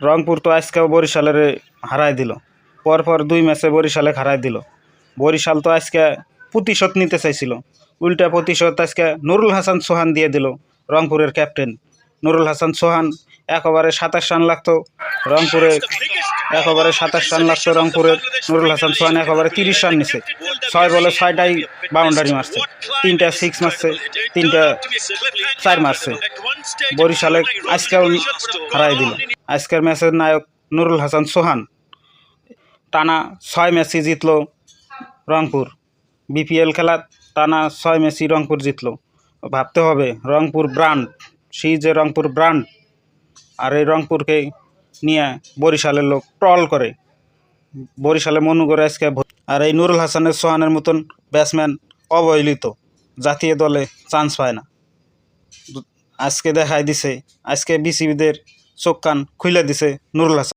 রংপুর তো আজকেও বরিশালের হারাই দিল। পরপর দুই ম্যাচে বরিশালে হারাই দিল। বরিশাল তো আজকে প্রতিশোধ নিতে চাইছিল। উল্টা প্রতিশোধ আজকে নুরুল হাসান সোহান দিয়ে দিল রংপুরের ক্যাপ্টেন। নুরুল হাসান সোহান একেবারে সাতাশ রান লাগতো রংপুরে, একেবারে সাতাশ রান লাগতো রংপুরের নুরুল হাসান সোহান একেবারে তিরিশ রান নিছে। ছয় বলে ছয়টাই বাউন্ডারি মারছে। তিনটা সিক্স মারছে, তিনটা চার মারছে। বরিশালে আজকেও হারাই দিল। আজকের ম্যাচের নায়ক নুরুল হাসান সোহান টানা ছয় ম্যাচই জিতলো রংপুর। বিপিএল খেলা টানা ছয় ম্যাচই রংপুর জিতলো। ভাবতে হবে, রংপুর ব্রান্ড, সেই যে রংপুর ব্রান্ড, আর এই রংপুরকে নিয়ে বরিশালের লোক ট্রল করে। বরিশালে মনু করে আজকে আর এই নুরুল হাসানের, সোহানের মতন ব্যাটসম্যান অবহেলিত, জাতীয় দলে চান্স পায় না। আজকে দেখাই দিছে, আজকে বিসিবিদের চোখ কান খুলে দিছে নুরুল হাসান।